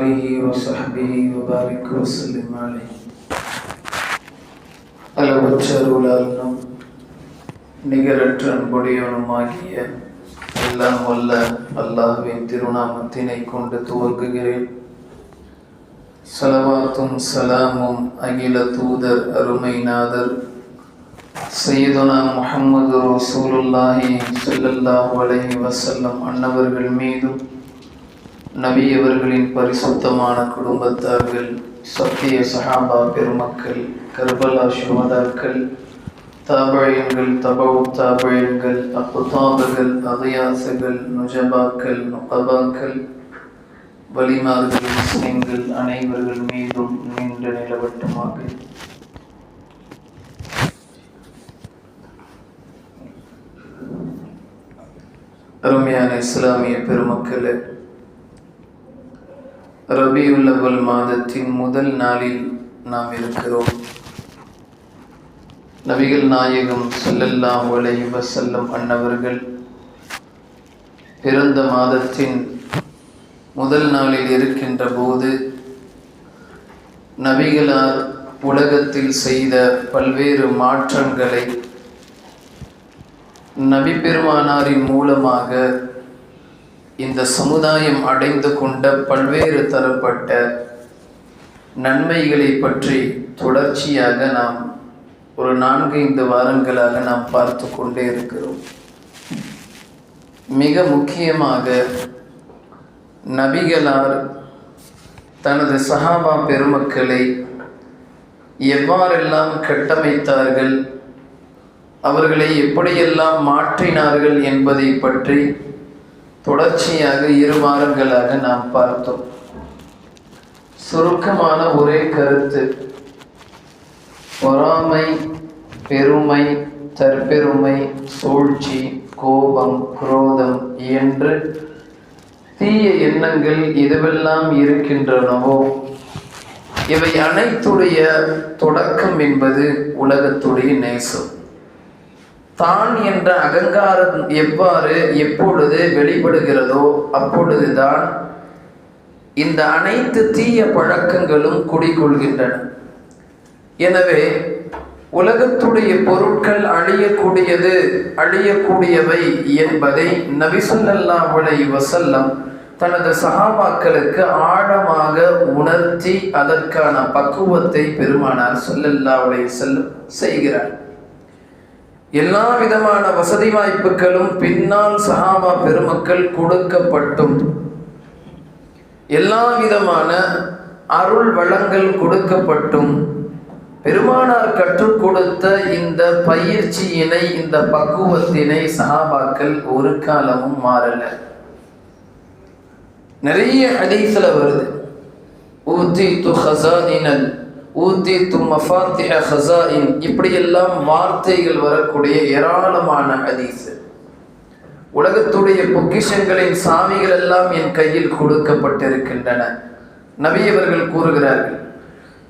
آله وصحبه وبارك وسلم عليه அளவற்ற அருளாளனும் நிகரற்ற அன்புடையவனுமாகிய எல்லாம் வல்ல அல்லாஹ்வின் திருநாமத்தினை கொண்டு துவங்குகிறேன் சலவாத்தும் சலாமும் அகில தூதர் அருமைநாதர் சையதுனா முஹம்மது ரசூலுல்லாஹி ஸல்லல்லாஹு அலைஹி வஸல்லம் அன்னவர்கள் மீதும் நவியவர்களின் பரிசுத்தமான குடும்பத்தார்கள் சத்திய சஹாபா பெருமக்கள் கர்பலா சுமதாக்கள் தாபழியங்கள் தபவு தாபழியங்கள் அப்புதாபுகள் அதையாசுகள் நுஜபாக்கள் நுகபாக்கள் வலிமார்கள் முஸ்லிம்கள் அனைவர்கள் மீதும் நீண்ட நிலவட்டமாக. அருமையான இஸ்லாமிய பெருமக்களை ரபியுல்லவல் மாதத்தின் முதல் நாளில் நாம் இருக்கிறோம். நபிகள் நாயகம் செல்லல்லா அலைஹி செல்லும் அன்னவர்கள் பிறந்த மாதத்தின் முதல் நாளில் இருக்கின்ற போது நபிகளார் உலகத்தில் செய்த பல்வேறு மாற்றங்களை நபி பெருமானாரின் மூலமாக இந்த சமுதாயம் அடைந்து கொண்ட பல்வேறு தரப்பட்ட நன்மைகளை பற்றி தொடர்ச்சியாக நாம் ஒரு நான்கு ஐந்து வாரங்களாக நாம் பார்த்து கொண்டே இருக்கிறோம். மிக முக்கியமாக நபிகளார் தனது சஹாபா பெருமக்களை எவ்வாறெல்லாம் கட்டமைத்தார்கள் அவர்களை எப்படியெல்லாம் மாற்றினார்கள் என்பதை பற்றி தொடர்ச்சியாக இரு வாரங்களாக நாம் பார்த்தோம். சுருக்கமான ஒரே கருத்து பொறாமை பெருமை தற்பெருமை சூழ்ச்சி கோபம் குரோதம் என்று தீய எண்ணங்கள் எதுவெல்லாம் இருக்கின்றனவோ இவை அனைத்துடைய தொடக்கம் என்பது உலகத்துடைய நேசம். தான் என்ற அகங்காரம் எவ்வாறு எப்பொழுது வெளிப்படுகிறதோ அப்பொழுதுதான் இந்த அனைத்து தீய பழக்கங்களும் குடிகொள்கின்றன. எனவே உலகத்துடைய பொருட்கள் அழியக்கூடியது அழியக்கூடியவை என்பதை நபிசுல்லல்லாஹு அலைஹி தனது சகாபாக்களுக்கு ஆழமாக உணர்த்தி அதற்கான பக்குவத்தை பெருமானார் ஸல்லல்லாஹு அலைஹி செய்கிறார். எல்லா விதமான வசதி வாய்ப்புகளும் பின்னால் சஹாபா பெருமக்கள் கொடுக்கப்பட்டும். எல்லா விதமான அருள் வளங்கள் கொடுக்கப்பட்டும். பெருமானார் கற்றுக் கொடுத்த இந்த பயிற்சியினை இந்த பக்குவத்தினை சஹாபாக்கள் ஒரு காலமும் மாறல. நிறைய ஹதீஸ்ல வருது. ஊத்தி து ஹசாதினல் ஊத்தி தும்மஃபாத்தி மஃபாத்திஹ ஹசாயின் இப்படியெல்லாம் வார்த்தைகள் வரக்கூடிய ஏராளமான ஹதீஸ். உலகத்துடைய பொக்கிஷங்களின் சாமிகள் எல்லாம் என் கையில் கொடுக்கப்பட்டிருக்கின்றன. நபியவர்கள் கூறுகிறார்கள்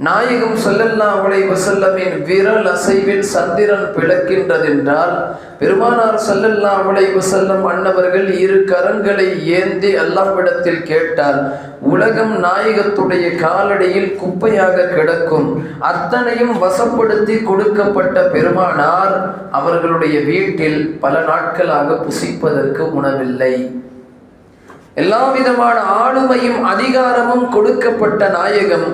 நாயகம் சொல்லல்லா உலை வசல்லமின் விரல் அசைவில் சந்திரன் பிளக்கின்றதென்றால் பெருமானார் சல்லல்லா உலை வசல்லம் அன்னவர்கள் இரு கரங்களை ஏந்தி அல்லாவிடத்தில் கேட்டார் உலகம் நாயகத்துடைய காலடியில் குப்பையாக கிடக்கும் அத்தனையும் வசப்படுத்தி கொடுக்கப்பட்ட பெருமானார் அவர்களுடைய வீட்டில் பல நாட்களாக புசிப்பதற்கு உணவில்லை. எல்லா விதமான ஆளுமையும் அதிகாரமும் கொடுக்கப்பட்ட நாயகம்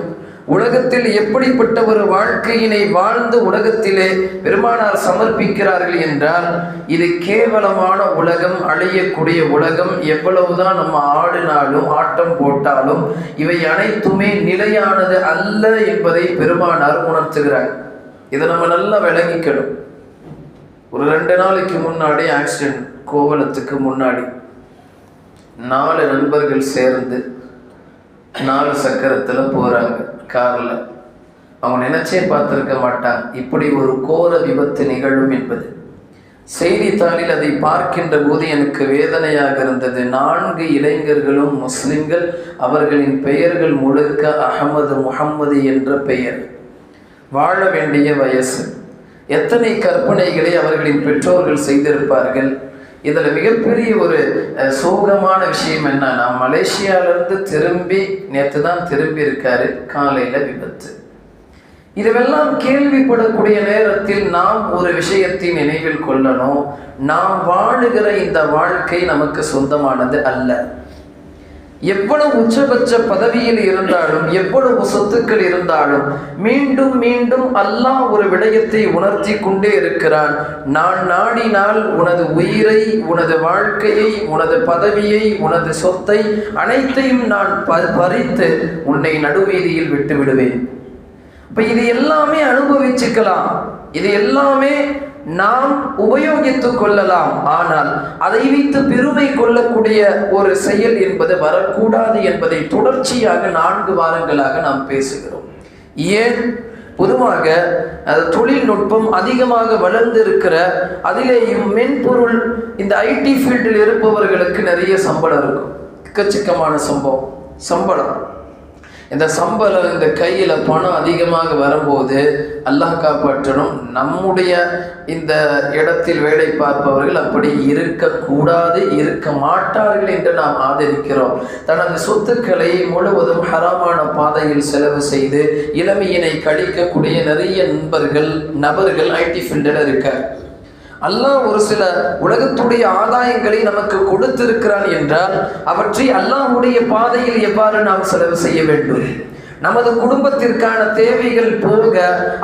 உலகத்தில் எப்படிப்பட்ட ஒரு வாழ்க்கையினை வாழ்ந்து உலகத்திலே பெருமானார் சமர்ப்பிக்கிறார்கள் என்றால் இது கேவலமான உலகம் அழியக்கூடிய உலகம். எவ்வளவுதான் நம்ம ஆடினாலும் ஆட்டம் போட்டாலும் இவை அனைத்துமே நிலையானது அல்ல என்பதை பெருமானார் உணர்த்துகிறார். இதை நம்ம நல்லா விளங்கிக்கணும். ஒரு ரெண்டு நாளைக்கு முன்னாடி ஆக்சிடென்ட் கோவலத்துக்கு முன்னாடி நாலு நண்பர்கள் சேர்ந்து நாலு சக்கரத்தில் போகிறாங்க காரில். அவங்க நினைச்சே பார்த்துருக்க மாட்டான் இப்படி ஒரு கோர விபத்து நிகழும் என்பது. செய்தித்தாளில் அதை பார்க்கின்ற போது எனக்கு வேதனையாக இருந்தது. நான்கு இளைஞர்களும் முஸ்லிம்கள் அவர்களின் பெயர்கள் முழுக்க அகமது முகம்மது என்ற பெயர். வாழ வேண்டிய வயசு. எத்தனை கற்பனைகளை அவர்களின் பெற்றோர்கள் செய்திருப்பார்கள்? இதில் மிகப்பெரிய ஒரு அஹ், சோகமான விஷயம் என்னன்னா மலேசியாவிலேருந்து திரும்பி நேற்று தான் திரும்பி இருக்காரு காலையில் விபத்து. இதுவெல்லாம் கேள்விப்படக்கூடிய நேரத்தில் நாம் ஒரு விஷயத்தை நினைவில் கொள்ளணும். நாம் வாழுகிற இந்த வாழ்க்கை நமக்கு சொந்தமானது அல்ல. எவ்வளவு உச்சபட்ச பதவியில் இருந்தாலும் எவ்வளவு சொத்துக்கள் இருந்தாலும் மீண்டும் மீண்டும் அல்லாஹ் ஒரு விடயத்தை உணர்த்தி கொண்டே இருக்கிறான். நான் நாடினால் உனது உயிரை உனது வாழ்க்கையை உனது பதவியை உனது சொத்தை அனைத்தையும் நான் ப- பறித்து உன்னை நடுவீதியில் விட்டு விடுவேன் இப்போ இது எல்லாமே அனுபவிச்சுக்கலாம். இது எல்லாமே நாம் உபயோகித்துக் கொள்ளலாம். ஆனால் அதை வைத்து பெருமை கொள்ளக்கூடிய ஒரு செயல் என்பது வரக்கூடாது என்பதை தொடர்ச்சியாக நான்கு வாரங்களாக நாம் பேசுகிறோம். ஏன்? பொதுவாக தொழில்நுட்பம் அதிகமாக வளர்ந்திருக்கிற அதிலேயும் மென்பொருள் இந்த ஐடி ஃபீல்டில் இருப்பவர்களுக்கு நிறைய சம்பளம் இருக்கும். எக்கச்சக்கமான சம்பவம். சம்பளம். இந்த சம்பளம் இந்த கையில் பணம் அதிகமாக வரும்போது அல்லாஹ் காப்பாற்றணும். நம்முடைய இந்த இடத்தில் வேலை பார்ப்பவர்கள் அப்படி இருக்கக்கூடாது இருக்க மாட்டார்கள் என்று நாம் ஆதரிக்கிறோம். தனது சொத்துக்களை முழுவதும் ஹராமான பாதையில் செலவு செய்து இளமையினை கழிக்கக்கூடிய நிறைய நண்பர்கள் நபர்கள் ஐடி ஃபீல்டில் இருக்கார் அல்லாஹ் ஒரு சில உலகத்துடைய ஆதாயங்களை நமக்கு கொடுத்திருக்கிறான் என்றால் அவற்றை அல்லாஹ்வுடைய பாதையில் எவ்வாறு நாம் செலவு செய்ய வேண்டும்? நமது குடும்பத்திற்கான தேவைகள் போக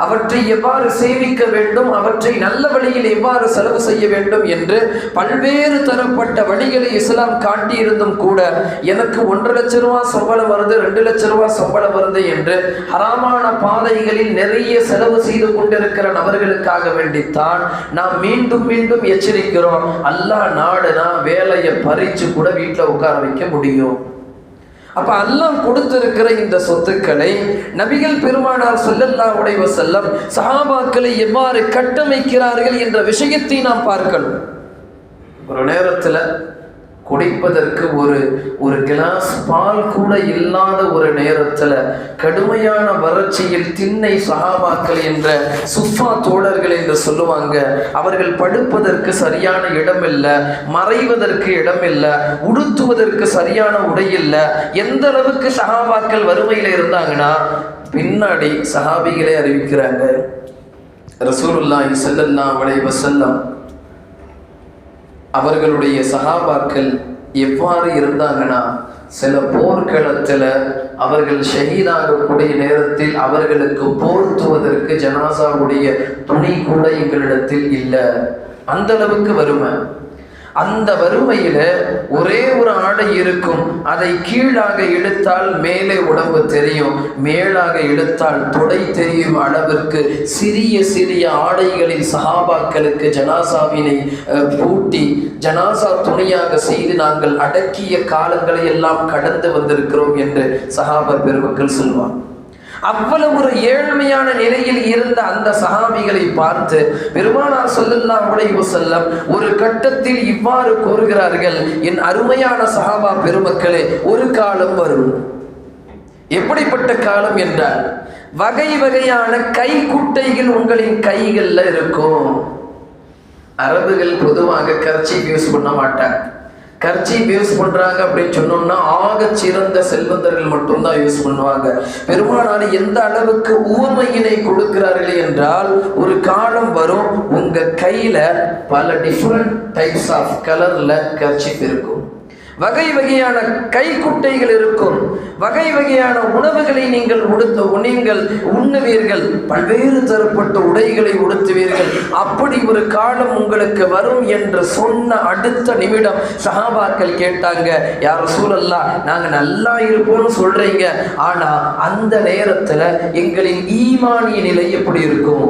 அவற்றை எவ்வாறு சேமிக்க வேண்டும் அவற்றை நல்ல வழியில் எவ்வாறு செலவு செய்ய வேண்டும் என்று பல்வேறு தரப்பட்ட வழிகளை இஸ்லாம் காட்டியிருந்தும் கூட எனக்கு ஒன்றரை லட்ச ரூபா சம்பளம் வருது ரெண்டு லட்ச ரூபா சம்பளம் வருது என்று ஹராமான பாதைகளில் நிறைய செலவு செய்து கொண்டிருக்கிற நபர்களுக்காக வேண்டித்தான் நாம் மீண்டும் மீண்டும் எச்சரிக்கிறோம். அல்லாஹ் நாடுனா வேலையை பறிச்சு கூட வீட்டில் உட்கார வைக்க முடியும். அப்ப அல்லாஹ் கொடுத்திருக்கிற இந்த சொத்துக்களை நபிகள் பெருமானார் சொல்லல்லா உடைய செல்லம் சஹாபாக்களை எவ்வாறு கட்டமைக்கிறார்கள் என்ற விஷயத்தை நாம் பார்க்கணும். ஒரு நேரத்தில் குடிப்பதற்கு ஒரு ஒரு கிளாஸ் பால் கூட இல்லாத ஒரு நேரத்தில் கடுமையான வறட்சியில் திண்ணை சகாபாக்கள் என்ற சுஃபா தோழர்கள் என்று சொல்லுவாங்க அவர்கள் படுப்பதற்கு சரியான இடம் இல்லை மறைவதற்கு இடம் இல்லை உடுத்துவதற்கு சரியான உடை இல்லை. எந்த அளவுக்கு சகாபாக்கள் வறுமையில் இருந்தாங்கன்னா பின்னாடி சஹாபிகளே அறிவிக்கிறாங்க. ரசூலுல்லாஹி ஸல்லல்லாஹு அலைஹி அவர்களுடைய சகாபாக்கள் எவ்வாறு இருந்தாங்கன்னா சில போர்க்களத்தில் அவர்கள் ஷஹீதாகக்கூடிய நேரத்தில் அவர்களுக்கு போர்த்துவதற்கு ஜனாசாவுடைய துணி கூட எங்களிடத்தில் இல்லை. அந்த அளவுக்கு வறுமை. அந்த வறுமையில ஒரே ஒரு ஆடை இருக்கும். அதை கீழாக இழுத்தால் மேலே உடம்பு தெரியும். மேலாக இழுத்தால் தொடை தெரியும் அளவிற்கு. சிறிய சிறிய ஆடைகளில் சஹாபாக்களுக்கு ஜனாசாவினை பூட்டி ஜனாசா துணையாக செய்து நாங்கள் அடக்கிய காலங்களை எல்லாம் கடந்து வந்திருக்கிறோம் என்று சஹாபர் பெருமக்கள் சொல்வார் அவ்வளவு ஒரு ஏழ்மையான நிலையில் இருந்த அந்த சகாபிகளை பார்த்து பெருமானார் சொல்லல்லா அலைஹி செல்லம் ஒரு கட்டத்தில் இவ்வாறு கூறுகிறார்கள் என் அருமையான சகாபா பெருமக்களே ஒரு காலம் வரும். எப்படிப்பட்ட காலம் என்றால் வகை வகையான கை குட்டைகள் உங்களின் கைகள்ல இருக்கும். அரபுகள் பொதுவாக கர்ச்சி யூஸ் பண்ண மாட்டாங்க. கர்ச்சீப் யூஸ் பண்றாங்க அப்படின்னு சொன்னோம்னா ஆக சிறந்த செல்வந்தர்கள் மட்டும்தான் யூஸ் பண்ணுவாங்க. பெருமானார் எந்த அளவுக்கு ஊர்மையினை கொடுக்கிறார்கள் என்றால் ஒரு காலம் வரும் உங்க கையில பல டிஃப்ரெண்ட் டைப்ஸ் ஆஃப் கலர்ல கர்ச்சீப் இருக்கும். வகை வகையான கைக்குட்டைகள் இருக்கும். வகை வகையான உணவுகளை நீங்கள் உடுத்த நீங்கள் உண்ணுவீர்கள். பல்வேறு தரப்பட்ட உடைகளை உடுத்துவீர்கள். அப்படி ஒரு காலம் உங்களுக்கு வரும் என்று சொன்ன அடுத்த நிமிடம் சஹாபாக்கள் கேட்டாங்க யார் சூழல்லா நாங்கள் நல்லா இருப்போம்னு சொல்றீங்க. ஆனா அந்த நேரத்துல எங்களின் ஈமானிய நிலை எப்படி இருக்கும்?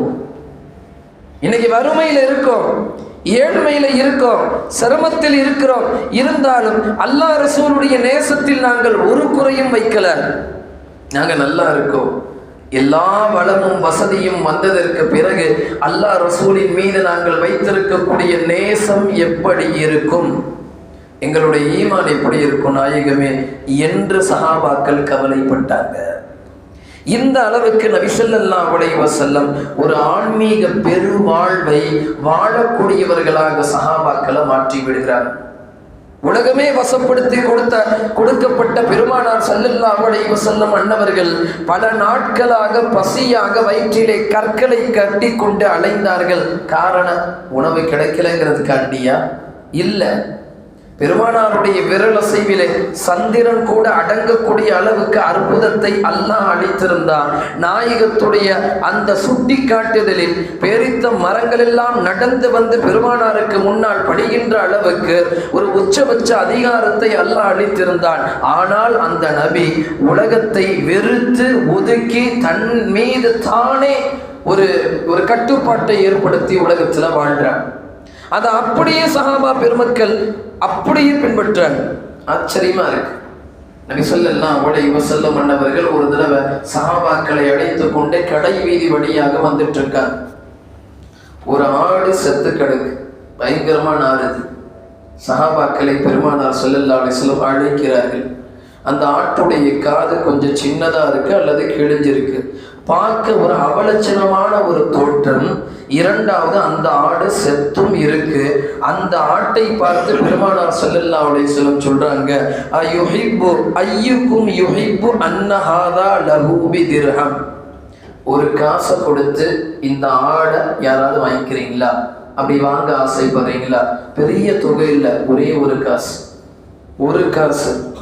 இன்னைக்கு வறுமையில் இருக்கும். ஏழ்மையில இருக்கோம் சிரமத்தில் இருக்கிறோம். இருந்தாலும் அல்லாஹ் ரசூலுடைய நேசத்தில் நாங்கள் ஒரு குறையும் வைக்கல. நாங்கள் நல்லா இருக்கோம். எல்லா வளமும் வசதியும் வந்ததற்கு பிறகு அல்லாஹ் ரசூலின் மீது நாங்கள் வைத்திருக்கக்கூடிய நேசம் எப்படி இருக்கும்? எங்களுடைய ஈமான் எப்படி இருக்கும் நாயகமே? என்று சகாபாக்கள் கவலைப்பட்டாங்க. இந்த அளவுக்கு நபிசல்லா உடைய வசல்லம் ஒரு ஆன்மீக பெருவாழ்வை வாழக்கூடியவர்களாக சகாபாக்களை மாற்றி விடுகிறார். உலகமே வசப்படுத்தி கொடுத்த கொடுக்கப்பட்ட பெருமானார் சல்லல்லா உடைய வஸல்லம் அன்னவர்கள் பல நாட்களாக பசியாக வயிற்றிலே கற்களை கட்டி கொண்டு அலைந்தார்கள். காரணம் உணவு கிடைக்கலங்கிறதுக்காண்டியா? இல்லை. பெருமானாருடைய விரல் அசைவிலே சந்திரன் கூட அடங்கக்கூடிய அளவுக்கு அற்புதத்தை அல்லாஹ் அளித்திருந்தார் நாயகத்துடைய அந்த சுட்டி காட்டுதலில் பேரித்த மரங்கள் எல்லாம் நடந்து வந்து பெருமானாருக்கு முன்னால் படுகின்ற அளவுக்கு ஒரு உச்சபட்ச அதிகாரத்தை அல்லாஹ் அளித்திருந்தான். ஆனால் அந்த நபி உலகத்தை வெறுத்து ஒதுக்கி தன் மீது தானே ஒரு ஒரு கட்டுப்பாட்டை ஏற்படுத்தி உலகத்தில் வாழ்றான். அதை அப்படியே சஹாபா பெருமக்கள் அப்படியே பின்பற்றாங்க ஆச்சரியமா இருக்கு. நபி சொல்லலாம் அவளை செல்ல மன்னவர்கள் ஒரு தடவை சஹாபாக்களை அழைத்து கொண்டே கடை வீதி வழியாக வந்துட்டு இருக்காங்க. ஒரு ஆடு செத்து கிடக்கு. பயங்கரமான ஆறுது சஹாபாக்களை பெருமானார் சொல்லல்லா அலிஸ்லம் அழைக்கிறார்கள். அந்த ஆட்டுடைய காது கொஞ்சம் சின்னதா இருக்கு அல்லது கிழிஞ்சிருக்கு. பார்க்க ஒரு அவலட்சணமான இரண்டாவது அந்த ஆடு செத்தும் இருக்கு. அந்த ஆட்டை பார்த்து பெருமானார் சொல்லல்லா அலிஸ்லம் சொல்றாங்க அயுஹிப்பு ஐயுக்கும் யுஹிப்பு அன்னஹாதா லஹூபி திர்ஹம் ஒரு காசை கொடுத்து இந்த ஆடை யாராவது வாங்கிக்கிறீங்களா? அப்படி வாங்க ஆசைப்படுறீங்களா? பெரிய தொகை இல்லை ஒரே ஒரு காசு. ஒரு காசு.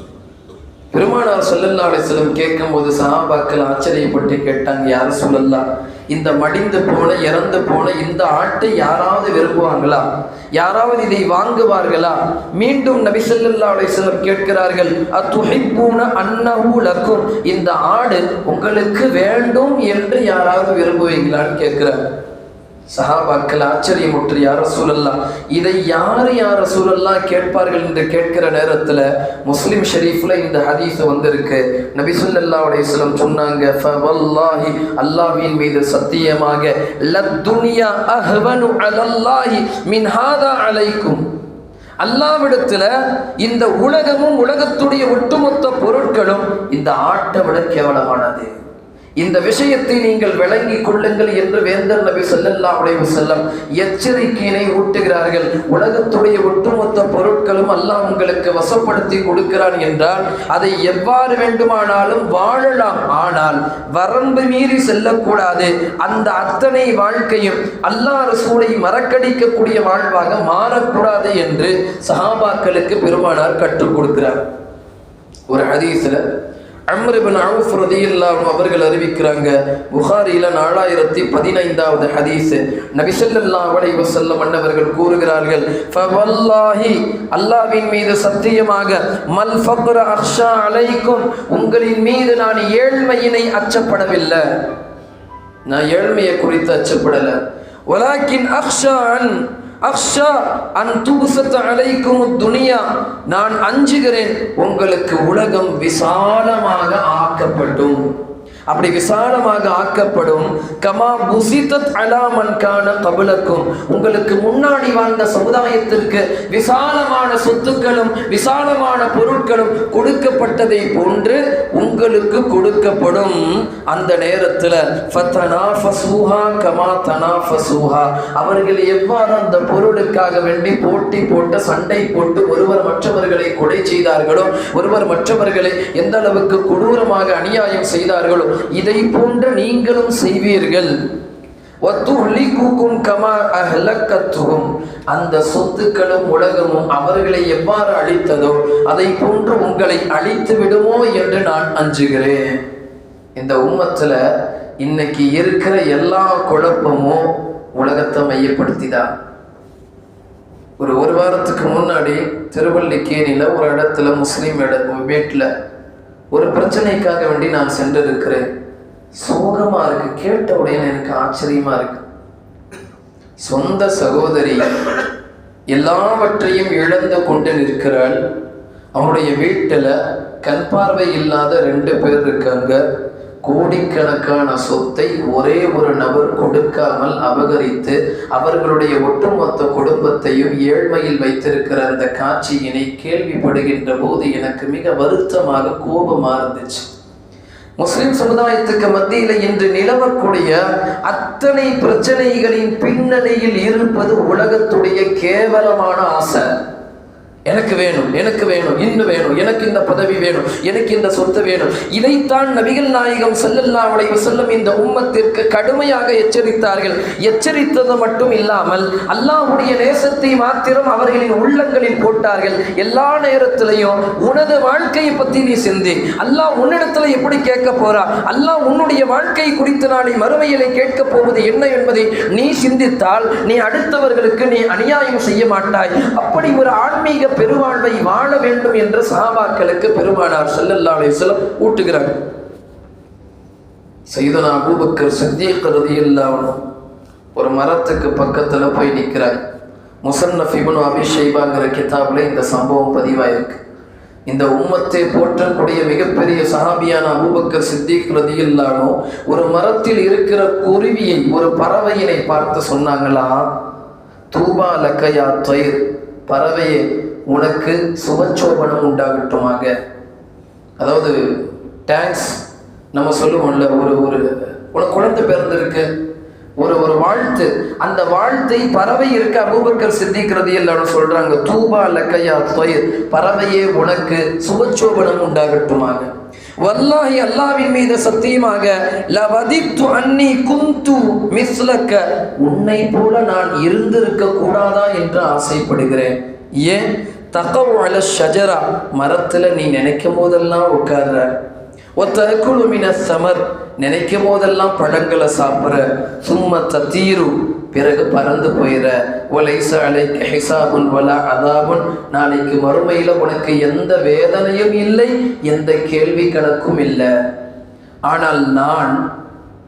பெருமானார் சொல்லல்லா அலிஸ்லம் கேட்கும் போது சஹாபாக்கள் ஆச்சரியப்பட்டு கேட்டாங்க யார் சொல்லலாம் இந்த மடிந்து போன இறந்து போன இந்த ஆட்டை யாராவது விரும்புவாங்களா யாராவது இதை வாங்குவார்களா? மீண்டும் நபி சொல்லல்லா அலிஸ்லம் கேட்கிறார்கள் அத்துஹிப்பூன அன்னஹு லக்கும். இந்த ஆடு உங்களுக்கு வேண்டும் என்று யாராவது விரும்புவீங்களான்னு கேட்கிறார். சஹாபாக்கள் ஆச்சரியமுற்று யார சூழல்லாம் இதை யார் யார சூழல்லாம் கேட்பார்கள் என்று கேட்கிற நேரத்துல முஸ்லிம் ஷெரீஃபில் இந்த ஹதீஸ் வந்திருக்கு. நபி சொல்லல்லா அலையம் சொன்னாங்க அல்லாஹின் அல்லாஹ்வின் மீது சத்தியமாக லத்துனியா அஹ்வனு அலல்லாஹி மின் ஹாதா அலைக்கும். அல்லாவிடத்துல இந்த உலகமும் உலகத்துடைய ஒட்டுமொத்த பொருட்களும் இந்த ஆட்டை விட கேவலமானது. இந்த விஷயத்தை நீங்கள் விளங்கிக் கொள்ளுங்கள் என்று வேந்தர் நபி செல்லல்லா உடைவு செல்லம் எச்சரிக்கையினை ஊட்டுகிறார்கள். உலகத்துடைய ஒட்டுமொத்த பொருட்களும் அல்லாஹ் உங்களுக்கு வசப்படுத்தி கொடுக்கிறான் என்றால் அதை எவ்வாறு வேண்டுமானாலும் வாழலாம். ஆனால் வரம்பு மீறி செல்லக்கூடாது. அந்த அத்தனை வாழ்க்கையும் அல்லாஹ் ரசூலை மறக்கடிக்கக்கூடிய வாழ்வாக மாறக்கூடாது என்று சஹாபாக்களுக்கு பெருமானார் கற்றுக் கொடுக்கிறார். ஒரு ஹதீஸில் அம்ரிபின் அவுஃப் ரதியில்லாஹு அவர்கள் அறிவிக்கிறாங்க புகாரியில் நாலாயிரத்தி பதினைந்தாவது ஹதீஸ். நபிசல்லா வலை வஸல்லம் அன்னவர்கள் கூறுகிறார்கள் ஃபவல்லாஹி அல்லாஹ்வின் மீது சத்தியமாக மல் ஃபக்ர அக்ஷா அலைக்கும் உங்களின் மீது நான் ஏழ்மையினை அச்சப்படவில்லை. நான் ஏழ்மையை குறித்து அச்சப்படலை. வலாக்கின் அக்ஷா அன் அக்ஷா அன் அலைக்கும் துனியா. நான் அஞ்சுகிறேன் உங்களுக்கு உலகம் விசாலமாக ஆக்கப்பட்டும். அப்படி விசாலமாக ஆக்கப்படும். கமா புசிதத் அலாமன் கான கபலக்கும். உங்களுக்கு முன்னாடி வாழ்ந்த சமுதாயத்திற்கு விசாலமான சொத்துக்களும் விசாலமான பொருட்களும் கொடுக்கப்பட்டதை போன்று உங்களுக்கு கொடுக்கப்படும். அந்த நேரத்தில் ஃபத்தனாஃபசூஹா கமா தனாஃபசூஹா. அவர்கள் எவ்வாறு அந்த பொருளுக்காக வேண்டி போட்டி போட்டு சண்டை போட்டு ஒருவர் மற்றவர்களை கொலை செய்தார்களோ ஒருவர் மற்றவர்களை எந்த அளவுக்கு கொடூரமாக அநியாயம் செய்தார்களோ இதை போன்ற நீங்களும் செய்வீர்கள். அந்த சொத்துக்களும் உலகமும் அவர்களை எவ்வாறு அழித்ததோ அதை போன்று உங்களை அழித்து விடுமோ என்று நான் அஞ்சுகிறேன். இந்த உம்மத்துல இன்னைக்கு இருக்கிற எல்லா குழப்பமும் உலகத்தை மையப்படுத்திதான் ஒரு ஒரு வாரத்துக்கு முன்னாடி திருவல்லிக்கேணியில் ஒரு இடத்துல முஸ்லீம் இட வீட்டில் ஒரு பிரச்சனைக்காக வேண்டி நான் சென்றிருக்கிறேன். சோகமா இருக்கு. கேட்ட உடனே எனக்கு ஆச்சரியமா இருக்கு. சொந்த சகோதரி எல்லாவற்றையும் இழந்து கொண்டு நிற்கிறாள். அவனுடைய வீட்டில் கண் பார்வை இல்லாத ரெண்டு பேர் இருக்காங்க. கோடிக்கணக்கான சொத்தை ஒரே ஒரு நபர் கொடுக்காமல் அபகரித்து அவர்களுடைய ஒட்டுமொத்த குடும்பத்தையும் ஏழ்மையில் வைத்திருக்கிற அந்த காட்சியினை கேள்விப்படுகின்ற போது எனக்கு மிக வருத்தமாக கோபமாக இருந்துச்சு. முஸ்லிம் சமுதாயத்துக்கு மத்தியில் இன்று நிலவக்கூடிய அத்தனை பிரச்சனைகளின் பின்னணியில் இருப்பது உலகத்துடைய கேவலமான ஆசை. எனக்கு வேணும் எனக்கு வேணும் இன்னும் வேணும் எனக்கு இந்த பதவி வேணும் எனக்கு இந்த சொத்து வேணும். இதைத்தான் நபிகள் நாயகம் செல்லல்லா உடைய செல்லும் இந்த உம்மத்திற்கு கடுமையாக எச்சரித்தார்கள். எச்சரித்தது மட்டும் இல்லாமல் அல்லாஹ்வுடைய நேசத்தை மாத்திரம் அவர்களின் உள்ளங்களில் போட்டார்கள். எல்லா நேரத்திலையும் உனது வாழ்க்கையை பத்தி நீ சிந்தி. அல்லாஹ் உன்னிடத்துல எப்படி கேட்க போறா? அல்லாஹ் உன்னுடைய வாழ்க்கை குறித்து நாளை மறுமையிலே கேட்க போவது என்ன என்பதை நீ சிந்தித்தால் நீ அடுத்தவர்களுக்கு நீ அநியாயம் செய்ய மாட்டாய். அப்படி ஒரு ஆன்மீக பெருவாழ்வை வாழ வேண்டும் என்று சஹாபாக்களுக்கு பெருமானார் செல்லல்லா அலைஹி ஊட்டுகிறார். சையதுனா அபூபக்கர் சித்திக் கருதி அன்ஹு ஒரு மரத்துக்கு பக்கத்தில் போய் நிற்கிறார் முசன்னஃப் இப்னு அபிஷேபாங்கிற கிதாபில் இந்த சம்பவம் பதிவாயிருக்கு. இந்த உம்மத்தை போற்றக்கூடிய மிகப்பெரிய சஹாபியான அபூபக்கர் சித்திக் ரதியில்லானோ ஒரு மரத்தில் இருக்கிற குருவியை ஒரு பறவையினை பார்த்து சொன்னாங்களா? தூபா லக்கயா தொயிர். பறவையே உனக்கு சுபச்சோபனம் உண்டாகட்டுமாக. அதாவது டேங்க்ஸ் நம்ம சொல்லுவோம்ல ஒரு ஒரு உனக்கு குழந்தை பிறந்திருக்கு. ஒரு ஒரு வாழ்த்து. அந்த வாழ்த்தை பறவை இருக்க அபூபக்கர் சித்திக்கிறது எல்லாரும் சொல்றாங்க. தூபா லக்கையா தொயிர். பறவையே உனக்கு சுபச்சோபனம் உண்டாகட்டுமாக. வல்லாஹி அல்லாவின் மீது சத்தியமாக லவதித்து அன்னி குந்து மிஸ்லக்க. உன்னை போல நான் இருந்திருக்க கூடாதா என்று ஆசைப்படுகிறேன். ஏன்? தகவு அல ஷஜரா மரத்தில் நீ நினைக்கும் போதெல்லாம் உட்கார்ற. ஒத்தரக்குழு மின சமர் நினைக்கும் போதெல்லாம் பழங்களை சாப்பிட்ற. சும்ம தீரு பிறகு பறந்து போயிற. ஒலைச அலைக்கு ஹிசாபுன் வலா அதாபுன் நாளைக்கு மறுமையில் உனக்கு எந்த வேதனையும் இல்லை எந்த கேள்வி கணக்கும் இல்லை. ஆனால் நான்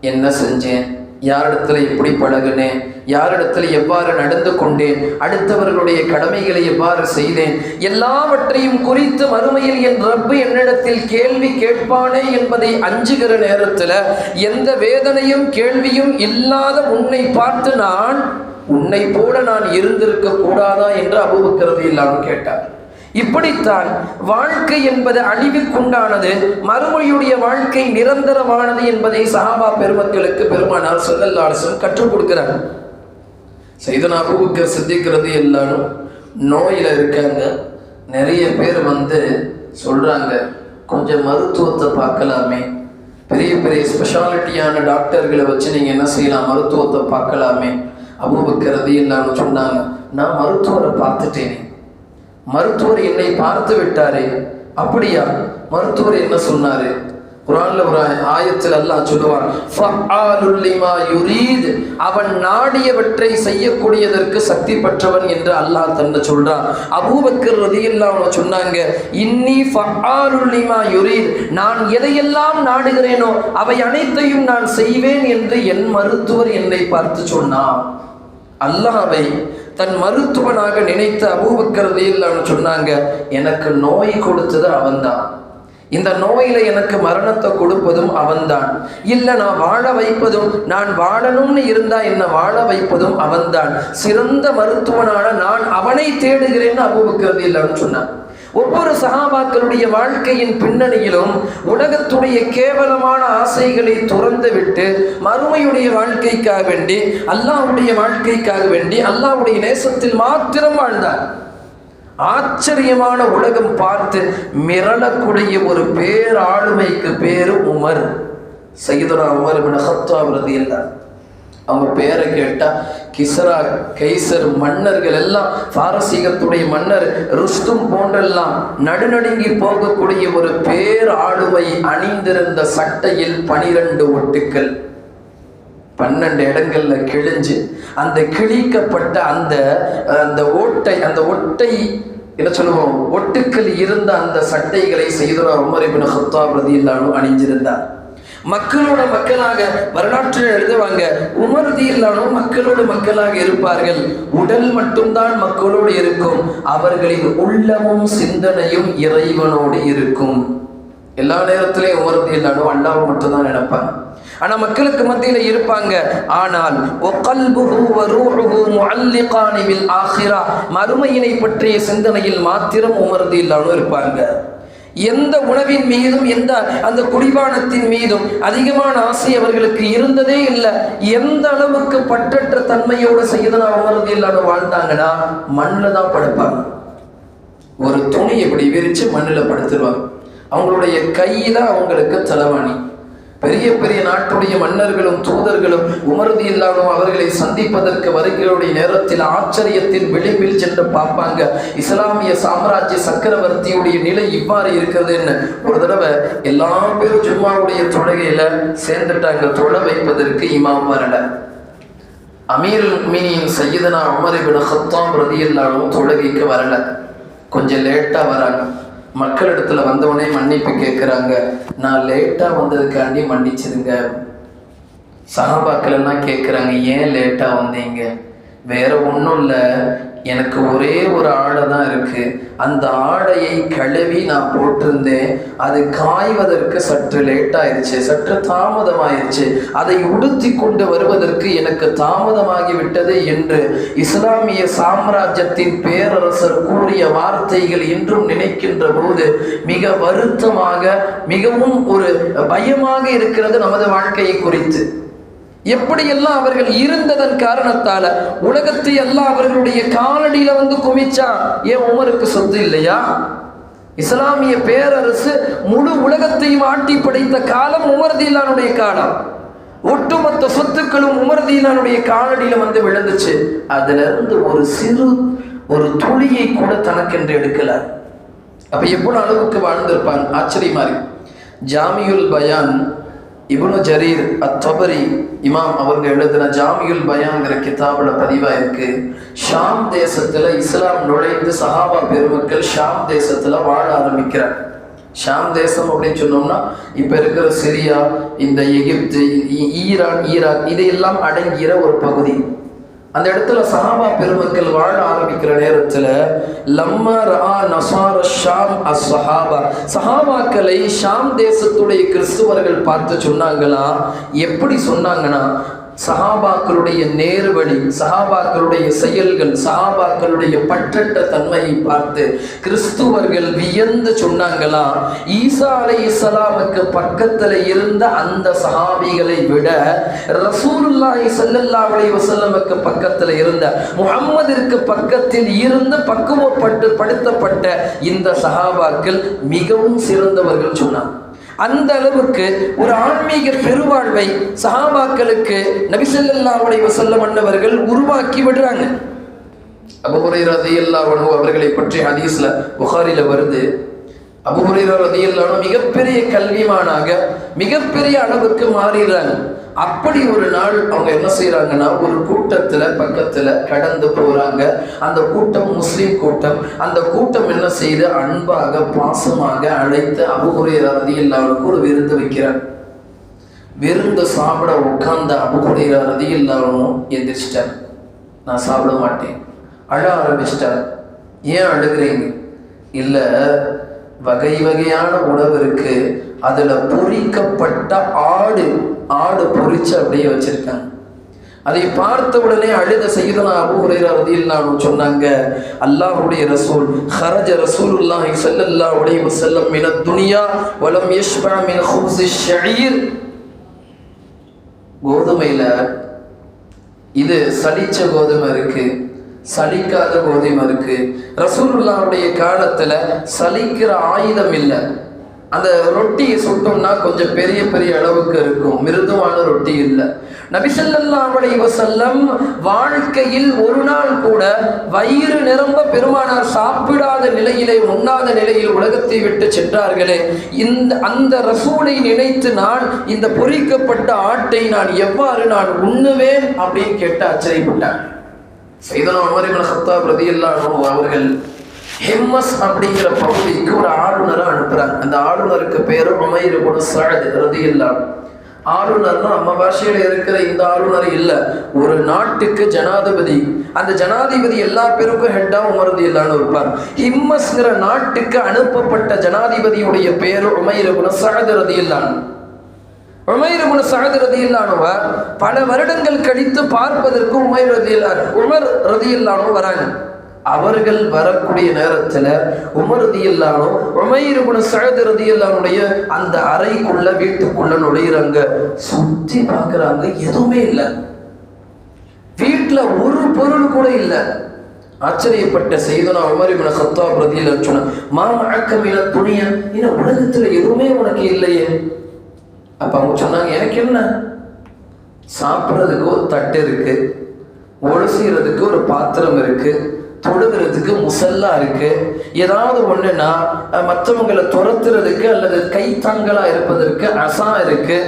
என்ன செஞ்சேன்? யாரிடத்துல எப்படி பழகுனேன்? யாரிடத்துல எவ்வாறு நடந்து கொண்டேன்? அடுத்தவர்களுடைய கடமைகளை எவ்வாறு செய்தேன்? எல்லாவற்றையும் குறித்து மறுமையில் என் ரப்பு என்னிடத்தில் கேள்வி கேட்பானே என்பதை அஞ்சுகிற நேரத்தில் எந்த வேதனையும் கேள்வியும் இல்லாத உன்னை பார்த்து நான் உன்னை போல நான் இருந்திருக்க கூடாதா என்று அபுபக்கிறது இல்லாமல் கேட்டார். இப்படித்தான் வாழ்க்கை என்பது அழிவுக்குண்டானது மறுமொழியுடைய வாழ்க்கை நிரந்தரமானது என்பதை சஹாபா பெருமக்களுக்கு பெருமானார் சொல்லல்லாசன் கற்றுக் கொடுக்கிறார். செய்தனா அபூபக்கர் சித்திக்கிறது எல்லாரும் நோயில் இருக்காங்க. நிறைய பேர் வந்து சொல்றாங்க கொஞ்சம் மருத்துவத்தை பார்க்கலாமே. பெரிய பெரிய ஸ்பெஷாலிட்டியான டாக்டர்களை வச்சு நீங்கள் என்ன செய்யலாம் மருத்துவத்தை பார்க்கலாமே. அபூபக்கர் இல்லாமல் சொன்னாங்க நான் மருத்துவரை பார்த்துட்டேனே. மருத்துவர் என்னை பார்த்து விட்டாரே. அப்படியா? மருத்துவர் என்ன சொன்னாரு? குரான்ல ஒரு ஆயத்தில் அல்லாஹ் சொல்லுவான் யுரீத். அவன் நாடியவற்றை செய்யக்கூடியதற்கு சக்தி பெற்றவன் என்று அல்லாஹ் தன்னை சொல்றான். அபூபக்கர் ரதியெல்லாம் அவன் சொன்னாங்க இன்னி ஃபஆலுல்லிமா யுரீத். நான் எதையெல்லாம் நாடுகிறேனோ அவை அனைத்தையும் நான் செய்வேன் என்று என் மருத்துவர் என்னை பார்த்து சொன்னான். அல்லாஹ் அவை தன் மருத்துவனாக நினைத்த அபூபக்கரதையில் சொன்னாங்க எனக்கு நோய் கொடுத்தது அவன்தான். இந்த நோயில எனக்கு மரணத்தை கொடுப்பதும் அவன்தான். இல்ல நான் வாழ வைப்பதும் நான் வாழணும்னு இருந்தா என்ன வாழ வைப்பதும் அவன்தான். சிறந்த மருத்துவனான நான் அவனை தேடுகிறேன்னு அபூபக்கரதையில் சொன்னான் ஒவ்வொரு சகாபாக்களுடைய வாழ்க்கையின் பின்னணியிலும் உலகத்துடைய கேவலமான ஆசைகளை துறந்து விட்டு மறுமையுடைய வாழ்க்கைக்காக வேண்டி அல்லாவுடைய வாழ்க்கைக்காக வேண்டி அல்லாவுடைய நேசத்தில் மாத்திரம் வாழ்ந்தார். ஆச்சரியமான உலகம் பார்த்து மிரளக்கூடிய ஒரு பேராளுமைக்கு பேரு உமர். சைதுரா உமர் பின் ஹத்தாப் ரதியல்லாஹு அவங்க பேரை கேட்டா கிசரா கைசர் மன்னர்கள் எல்லாம் பாரசீகத்துடைய மன்னர் ருஸ்தும் போன்றெல்லாம் நடுநடுங்கி போகக்கூடிய ஒரு பேர் ஆளுமை அணிந்திருந்த சட்டையில் பனிரெண்டு ஒட்டுக்கள். பன்னெண்டு இடங்கள்ல கிழிஞ்சு அந்த கிழிக்கப்பட்ட அந்த அந்த ஓட்டை அந்த ஒட்டை என்ன சொல்லுவோம் ஒட்டுக்கள் இருந்த அந்த சட்டைகளை செய்துரா உமர் இப்னு ஹத்தாப் ரதியல்லாஹு அணிஞ்சிருந்தார் மக்களோட மக்களாக வரலாற்றில் எழுதுவாங்க உமர்தி இல்லாமல் மக்களோட மக்களாக இருப்பார்கள். உடல் மட்டும்தான் மக்களோடு இருக்கும். அவர்களின் உள்ளமும் சிந்தனையும் இறைவனோடு இருக்கும். எல்லா நேரத்திலையும் உமர்தி இல்லாலும் அல்லாவை மட்டும்தான் நினைப்பாங்க. ஆனா மக்களுக்கு மத்தியில இருப்பாங்க ஆனால் ஒகல்புஹு வரூஹுஹு முஅல்லிகானி பில் மறுமையினை பற்றிய சிந்தனையில் மாத்திரம் உமர்தி இல்லாமல் இருப்பாங்க. எந்த உணவின் மீதும் எந்த அந்த குடிபானத்தின் மீதும் அதிகமான ஆசை அவர்களுக்கு இருந்ததே இல்லை. எந்த அளவுக்கு பற்றற்ற தன்மையோட செய்தனா உமரது இல்லாத வாழ்ந்தாங்கன்னா மண்ணில் தான் படுப்பாங்க. ஒரு துணி இப்படி விரித்து மண்ணில் படுத்துருவாங்க. அவங்களுடைய கையில அவங்களுக்கு தலைவாணி. பெரிய பெரிய நாட்டுடைய மன்னர்களும் தூதர்களும் உமரதி இல்லாமல் அவர்களை சந்திப்பதற்கு வருகையுடைய நேரத்தில் ஆச்சரியத்தின் விளிம்பில் சென்று பார்ப்பாங்க. இஸ்லாமிய சாம்ராஜ்ய சக்கரவர்த்தியுடைய நிலை இவ்வாறு இருக்கிறது என்ன ஒரு தடவை எல்லா பேரும் ஜும்மாவுடைய தொழுகையில சேர்ந்துட்டாங்க. தொழ வைப்பதற்கு இமாம் வரல. அமீர் மீனியின் சையதனா அமர் இபின் ஹத்தாம் ரதியில்லாலும் தொழுகைக்கு வரல. கொஞ்சம் லேட்டா வராங்க. மக்களிடத்துல வந்தவொடனே மன்னிப்பு கேட்குறாங்க நான் லேட்டா வந்ததுக்காண்டி மன்னிச்சிருங்க சகாபாக்கள் எல்லாம் கேட்குறாங்க ஏன் லேட்டா வந்தீங்க? வேற ஒன்றும் இல்லை. எனக்கு ஒரே ஒரு ஆடை தான் இருக்கு. அந்த ஆடையை கழுவி நான் போட்டிருந்தேன். அது காய்வதற்கு சற்று லேட் ஆயிடுச்சு. சற்று தாமதமாயிருச்சு. அதை உடுத்தி கொண்டு வருவதற்கு எனக்கு தாமதமாகி விட்டது என்று இஸ்லாமிய சாம்ராஜ்யத்தின் பேரரசர் கூறிய வார்த்தைகள் இன்றும் நினைக்கின்ற போது மிக வருத்தமாக மிகவும் ஒரு பயமாக இருக்கிறது நமது வாழ்க்கையை குறித்து. எப்படியெல்லாம் அவர்கள் இருந்ததன் காரணத்தால உலகத்தை எல்லாம் அவர்களுடைய காலடியில வந்து குமிச்சா ஏன் உமருக்கு சொத்து இல்லையா? இஸ்லாமிய பேரரசு முழு உலகத்தையும் ஆட்டி படைத்த காலம் உமர்தீலானுடைய காலம். ஒட்டுமொத்த சொத்துக்களும் உமர்தீலானுடைய காலடியில வந்து விழுந்துச்சு. அதுல இருந்து ஒரு சிறு ஒரு துளியை கூட தனக்கென்று எடுக்கல. அப்ப எவ்வளவு அளவுக்கு வாழ்ந்திருப்பாங்க ஆச்சரியமா இருக்கு. ஜாமியுல் பயான் இபுனு ஜரீர் அத்தபரி இமாம் அவங்க எழுதின ஜாமியுல் பயாங்கிற கிதாபில் பதிவாயிருக்கு. ஷாம் தேசத்துல இஸ்லாம் நுழைந்து சஹாபா பெருமக்கள் ஷாம் தேசத்துல வாழ ஆரம்பிக்கிறார் ஷாம் தேசம் அப்படின்னு சொன்னோம்னா இப்போ இருக்கிற சிரியா இந்த எகிப்து ஈரான் ஈராக் இதையெல்லாம் அடங்கிற ஒரு பகுதி. அந்த இடத்துல சஹாபா பெருமக்கள் வாழ ஆரம்பிக்கிற நேரத்துல லம்மா ரா நசார ஷாம் அஸ் சஹாபா சஹாபாக்களை ஷாம் தேசத்துடைய கிறிஸ்துவர்கள் பார்த்து சொன்னாங்களா? எப்படி சொன்னாங்கன்னா சஹாபாக்களுடைய நேர்வழி சஹாபாக்களுடைய செயல்கள் சஹாபாக்களுடைய பற்றற்ற தன்மையை பார்த்து கிறிஸ்துவர்கள் வியந்து சொன்னாங்களா? ஈசா அலை இஸ்லாமுக்கு பக்கத்துல இருந்த அந்த சஹாபிகளை விட ரசூலுல்லாஹி ஸல்லல்லாஹு அலைஹி வசல்லமுக்கு பக்கத்துல இருந்த முகம்மதிற்கு பக்கத்தில் இருந்து பக்குவப்பட்டு படுத்தப்பட்ட இந்த சஹாபாக்கள் மிகவும் சிறந்தவர்கள் சொன்னாங்க. அந்த அளவுக்கு ஒரு ஆன்மீக பெருவாழ்வை சஹாபாக்களுக்கு நபிசல்லாஹு அலைஹி வஸல்லம் அன்னவர்கள் உருவாக்கி விடுறாங்க. அபு ஹுரைரா அவர்களை பற்றி ஹதீஸ்ல புகாரில வருது. அபு ஹுரைரா ரலியல்லாஹு மிகப்பெரிய கல்விமானாக மிகப்பெரிய அளவுக்கு மாறிடுறாங்க. அப்படி ஒரு நாள் அவங்க என்ன செய்கிறாங்கன்னா ஒரு கூட்டத்துல பக்கத்துல கடந்து போறாங்க. அந்த கூட்டம் முஸ்லீம் கூட்டம். அந்த கூட்டம் என்ன செய்து அன்பாக பாசமாக அழைத்து அபுகுரையரதி எல்லாருக்கும் ஒரு விருந்து வைக்கிறார். விருந்து சாப்பிட உட்கார்ந்த அபு எல்லாரும் எந்திரிச்சிட்டார். நான் சாப்பிட மாட்டேன். அழ ஆரம்பிச்சிட்டார். ஏன் அழுகிறீங்க? இல்ல வகை வகையான உணவு இருக்கு. அதுல பொறிக்கப்பட்ட ஆடு ஆடு பொறிச்சு அப்படியே வச்சிருக்காங்க. அதை பார்த்த உடனே அழுத செய்தனா அபு ஹுரைரா ரதியல்லாஹு சொன்னாங்க அல்லாஹ்வுடைய ரசூல் ஹரஜ ரசூலுல்லாஹி ஸல்லல்லாஹு அலைஹி வஸல்லம் மின துனியா வலம் யஷ்பா மின் ஹுப்ஸி ஷஈர் கோதுமையில இது சலிச்ச கோதுமை இருக்கு சலிக்காத கோதுமை இருக்கு. ரசூலுல்லாவுடைய காலத்துல சலிக்கிற ஆயுதம் இல்லை. அந்த ரொட்டியை சுட்டோம்னா கொஞ்சம் பெரிய பெரிய அளவுக்கு இருக்கும். மிருதுவான ரொட்டி இல்லை. நபிசல்லாஹு அலைஹி வாழ்க்கையில் ஒரு நாள் கூட வயிறு நிரம்ப பெருமானார் சாப்பிடாத நிலையிலே உண்ணாத நிலையில் உலகத்தை விட்டு சென்றார்களே. இந்த அந்த ரசூலை நினைத்து நான் இந்த பொறிக்கப்பட்ட ஆட்டை நான் எவ்வாறு நான் உண்ணுவேன் அப்படின்னு கேட்டு ஆச்சரியப்பட்டார். சைதனா உமர் இப்னு கத்தாப் அவர்கள் ஹிம்மஸ் அப்படிங்கிற பகுதிக்கு ஒரு ஆளுநரை அனுப்புறாங்க. அந்த ஆளுநருக்கு பேரு உமைர் இப்னு ரதி இல்லாம ஆளுநர்னா நம்ம பாஷையில இருக்கிற இந்த ஆளுநர் இல்ல. ஒரு நாட்டுக்கு ஜனாதிபதி. அந்த ஜனாதிபதி எல்லா பேருக்கும் ஹெட்டா உமரது இல்லான்னு இருப்பார். ஹிம்மஸ்ங்கிற நாட்டுக்கு அனுப்பப்பட்ட ஜனாதிபதியுடைய பேரு உமைர் இப்னு சஅத் ரலியல்லாஹு உமைர் இப்னு சஅத் ரதியல்லானுவ பல வருடங்கள் கழித்து பார்ப்பதற்கு உமைர் ரதியல்லான் உமர் ரதியல்லானு வராங்க. அவர்கள் வரக்கூடிய நேரத்துல உமரதி இல்லாமோ உமையிருகுண சகதரதி எல்லாருடைய அந்த அறைக்குள்ள வீட்டுக்குள்ள நுழையிறாங்க. சுத்தி பார்க்குறாங்க எதுவுமே இல்லை. வீட்டுல ஒரு பொருள் கூட இல்லை. ஆச்சரியப்பட்ட செய்தனா உமர் இவன சத்தா பிரதியில் சொன்ன மா மஅக்கமில துணிய இன்னும் உலகத்துல எதுவுமே உனக்கு இல்லையே. அப்ப அவங்க சொன்னாங்க எனக்கு என்ன? சாப்பிட்றதுக்கு ஒரு தட்டு இருக்கு ஒழுசுகிறதுக்கு ஒரு பாத்திரம் இருக்கு தொழுகிறதுக்கு முசல்லா இருக்கு. ஏதாவது ஒண்ணுன்னா மற்றவங்களை துரத்துறதுக்கு அல்லது கைத்தாங்களா இருப்பதற்கு அசா இருக்கு.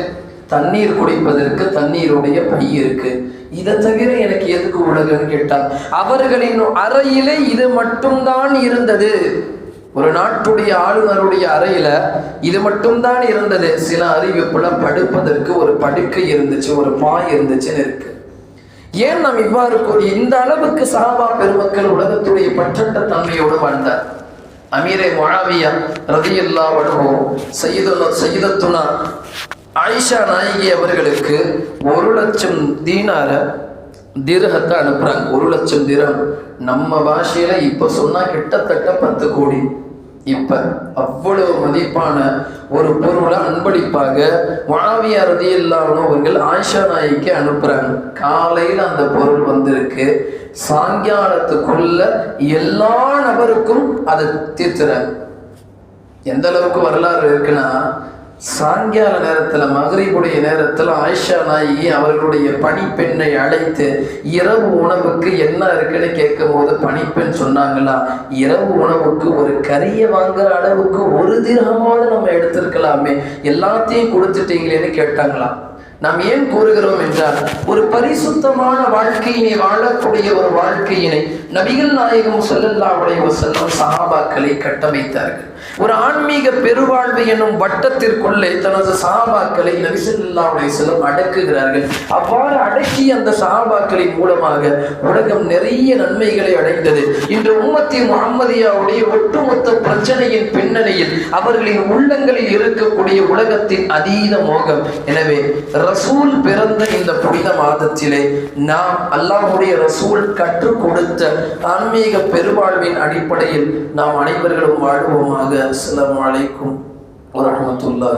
தண்ணீர் குடிப்பதற்கு தண்ணீருடைய பை இருக்கு. இதை தவிர எனக்கு எதுக்கு உலகன்னு கேட்டால் அவர்களின் அறையிலே இது மட்டும்தான் இருந்தது. ஒரு நாட்டுடைய ஆளுநருடைய அறையில இது மட்டும்தான் இருந்தது. சில அறிவிப்புல படுப்பதற்கு ஒரு படுக்கை இருந்துச்சு ஒரு பாய் இருந்துச்சுன்னு இருக்கு. ஏன் நாம் இவ்வாறு கூறி இந்த அளவுக்கு சாபா பெருமக்கள் உலகத்துடைய பற்றற்ற தன்மையோடு வாழ்ந்தார்? அமீரே முஆவியா ரதியல்லா வடுவோ செய்துள்ள சையதத்துனா ஆயிஷா நாயகி அவர்களுக்கு ஒரு லட்சம் தீனார திரகத்தை அனுப்புறாங்க. ஒரு லட்சம் திரம். நம்ம பாஷையில இப்ப சொன்னா கிட்டத்தட்ட பத்து கோடி. இப்ப அவ்வளவு மதிப்பான ஒரு பொருளை அன்பளிப்பாக மாவியா இல்லாமல் அவர்கள் ஆயிஷா நாய்க்கு அனுப்புறாங்க. காலையில அந்த பொருள் வந்திருக்கு. சாயங்காலத்துக்குள்ள எல்லா நபருக்கும் அதை தீர்த்துறாங்க. எந்த அளவுக்கு வரலாறு இருக்குன்னா சாயங்கால நேரத்துல மகரிபுடைய நேரத்துல ஆயிஷா நாயகி அவர்களுடைய பணிப்பெண்ணை அழைத்து இரவு உணவுக்கு என்ன இருக்குன்னு கேட்கும் போது பணிப்பெண் சொன்னாங்களா இரவு உணவுக்கு ஒரு கறியை வாங்குற அளவுக்கு ஒரு திரகமாவது நம்ம எடுத்திருக்கலாமே எல்லாத்தையும் கொடுத்துட்டீங்களேன்னு கேட்டாங்களா. நாம் ஏன் கூறுகிறோம் என்றால் ஒரு பரிசுத்தமான வாழ்க்கையினை வாழக்கூடிய ஒரு வாழ்க்கையினை நபிகள் நாயகம் ஸல்லல்லாஹு உடைய செல்லும் சஹாபாக்களை கட்டமைத்தார்கள். ஒரு ஆன்மீக பெருவாழ்வு எனும் வட்டத்திற்குள்ளே தனது சாபாக்களை நபி சிலம் அடக்குகிறார்கள். அவ்வாறு அடக்கிய அந்த சாபாக்களின் மூலமாக உலகம் நிறைய நன்மைகளை அடைந்தது. இன்று உம்மத்தி முகமதியாவுடைய ஒட்டுமொத்த பிரச்சனையின் பின்னணியில் அவர்களின் உள்ளங்களில் இருக்கக்கூடிய உலகத்தின் அதீத மோகம். எனவே ரசூல் பிறந்த இந்த புனித மாதத்திலே நாம் அல்லாஹுடைய ரசூல் கற்றுக் கொடுத்த ஆன்மீக பெருவாழ்வின் அடிப்படையில் நாம் அனைவர்களும் வாழ்வோமாக আমাকে আসসালামু আলাইকুম ওরহমতুল্লাহ